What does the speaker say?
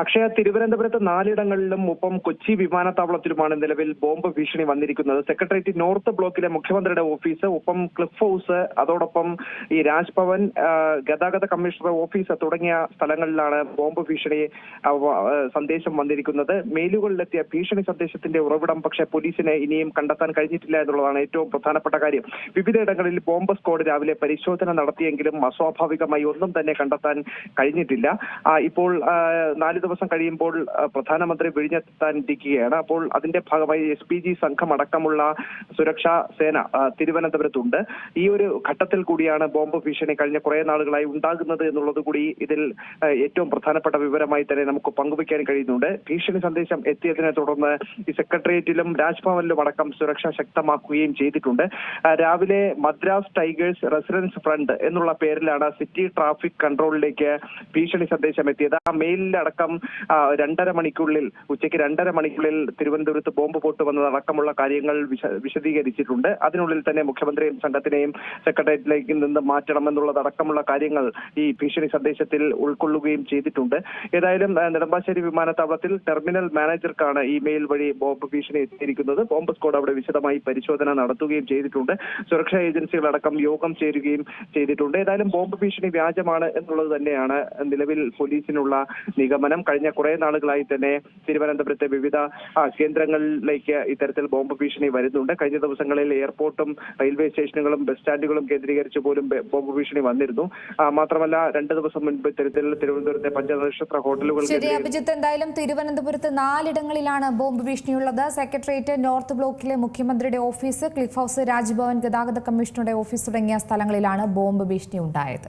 അക്ഷയ തിരുവനന്തപുരത്ത് നാലിടങ്ങളിലും ഒപ്പം കൊച്ചി വിമാനത്താവളത്തിലുമാണ് നിലവിൽ ബോംബ് ഭീഷണി വന്നിരിക്കുന്നത്. സെക്രട്ടേറിയറ്റ് നോർത്ത് ബ്ലോക്കിലെ മുഖ്യമന്ത്രിയുടെ ഓഫീസ് ഒപ്പം ക്ലിഫ് ഹൗസ് അതോടൊപ്പം ഈ രാജ്ഭവൻ ഗതാഗത കമ്മീഷണർ ഓഫീസ് തുടങ്ങിയ സ്ഥലങ്ങളിലാണ് ബോംബ് ഭീഷണി സന്ദേശം വന്നിരിക്കുന്നത്. മെയിലുകളിലെത്തിയ ഭീഷണി സന്ദേശത്തിന്റെ ഉറവിടം പക്ഷേ പോലീസിനെ ഇനിയും കണ്ടെത്താൻ കഴിഞ്ഞിട്ടില്ല എന്നുള്ളതാണ് ഏറ്റവും പ്രധാനപ്പെട്ട കാര്യം. വിവിധയിടങ്ങളിൽ ബോംബ് സ്ക്വാഡ് രാവിലെ പരിശോധന നടത്തിയെങ്കിലും അസ്വാഭാവികമായി ഒന്നും തന്നെ കണ്ടെത്താൻ കഴിഞ്ഞിട്ടില്ല. ഇപ്പോൾ നാല് ദിവസം കഴിയുമ്പോൾ പ്രധാനമന്ത്രി വിഴിഞ്ഞെത്താനിരിക്കുകയാണ് അപ്പോൾ അതിന്റെ ഭാഗമായി എസ് പി ജി സംഘം അടക്കമുള്ള സുരക്ഷാ സേന തിരുവനന്തപുരത്തുണ്ട്. ഈ ഒരു ഘട്ടത്തിൽ കൂടിയാണ് ബോംബ് ഭീഷണി കഴിഞ്ഞ കുറെ നാളുകളായി ഉണ്ടാകുന്നത് എന്നുള്ളത് കൂടി ഇതിൽ ഏറ്റവും പ്രധാനപ്പെട്ട വിവരമായി തന്നെ നമുക്ക് പങ്കുവയ്ക്കാൻ കഴിയുന്നുണ്ട്. ഭീഷണി സന്ദേശം എത്തിയതിനെ തുടർന്ന് ഈ സെക്രട്ടേറിയറ്റിലും രാജ്ഭവനിലും അടക്കം സുരക്ഷ ശക്തമാക്കുകയും ചെയ്തിട്ടുണ്ട്. രാവിലെ മദ്രാസ് ടൈഗേഴ്സ് റെസിഡൻസ് ഫ്രണ്ട് എന്നുള്ള പേരിലാണ് സിറ്റി ട്രാഫിക് കൺട്രോളിലേക്ക് ഭീഷണി സന്ദേശം എത്തിയത്. ആ മെയിലിലടക്കം രണ്ടര മണിക്കുള്ളിൽ ഉച്ചയ്ക്ക് രണ്ടര മണിക്കുള്ളിൽ തിരുവനന്തപുരത്ത് ബോംബ് പൊട്ട് വന്നതടക്കമുള്ള കാര്യങ്ങൾ വിശദീകരിച്ചിട്ടുണ്ട്. അതിനുള്ളിൽ തന്നെ മുഖ്യമന്ത്രിയും സംഘത്തിനെയും സെക്രട്ടേറിയറ്റിലേക്ക് നിന്ന് മാറ്റണമെന്നുള്ളതടക്കമുള്ള കാര്യങ്ങൾ ഈ ഭീഷണി സന്ദേശത്തിൽ ഉൾക്കൊള്ളുകയും ചെയ്തിട്ടുണ്ട്. ഏതായാലും നെടുമ്പാശ്ശേരി വിമാനത്താവളത്തിൽ ടെർമിനൽ മാനേജർക്കാണ് ഇമെയിൽ മെയിൽ വഴി ബോംബ് ഭീഷണി എത്തിയിരിക്കുന്നത്. ബോംബ് സ്ക്വാഡ് അവിടെ വിശദമായി പരിശോധന നടത്തുകയും ചെയ്തിട്ടുണ്ട്. സുരക്ഷാ ഏജൻസികളടക്കം യോഗം ചേരുകയും ചെയ്തിട്ടുണ്ട്. ഏതായാലും ബോംബ് ഭീഷണി വ്യാജമാണ് എന്നുള്ളത് തന്നെയാണ് നിലവിൽ പോലീസിനുള്ള നിഗമനം. കഴിഞ്ഞ കുറെ നാളുകളായി തന്നെ തിരുവനന്തപുരത്തെ വിവിധ കേന്ദ്രങ്ങളിലേക്ക് ഇത്തരത്തിൽ ബോംബ് ഭീഷണി വരുന്നുണ്ട്. കഴിഞ്ഞ ദിവസങ്ങളിൽ എയർപോർട്ടും റെയിൽവേ സ്റ്റേഷനുകളും ബസ് സ്റ്റാൻഡുകളും കേന്ദ്രീകരിച്ച് പോലും ബോംബ് ഭീഷണി വന്നിരുന്നു. മാത്രമല്ല രണ്ട് ദിവസം മുൻപ് ഇത്തരത്തിൽ തിരുവനന്തപുരത്തെ പഞ്ചനക്ഷത്ര ഹോട്ടലുകൾ ശരി അഭിജിത്ത് എന്തായാലും തിരുവനന്തപുരത്ത് നാലിടങ്ങളിലാണ് ബോംബ് ഭീഷണിയുള്ളത്. സെക്രട്ടേറിയറ്റ് നോർത്ത് ബ്ലോക്കിലെ മുഖ്യമന്ത്രിയുടെ ഓഫീസ് ക്ലിഫ് ഹൗസ് രാജ്ഭവൻ ഗതാഗത കമ്മീഷണറുടെ ഓഫീസ് തുടങ്ങിയ സ്ഥലങ്ങളിലാണ് ബോംബ് ഭീഷണി ഉണ്ടായത്.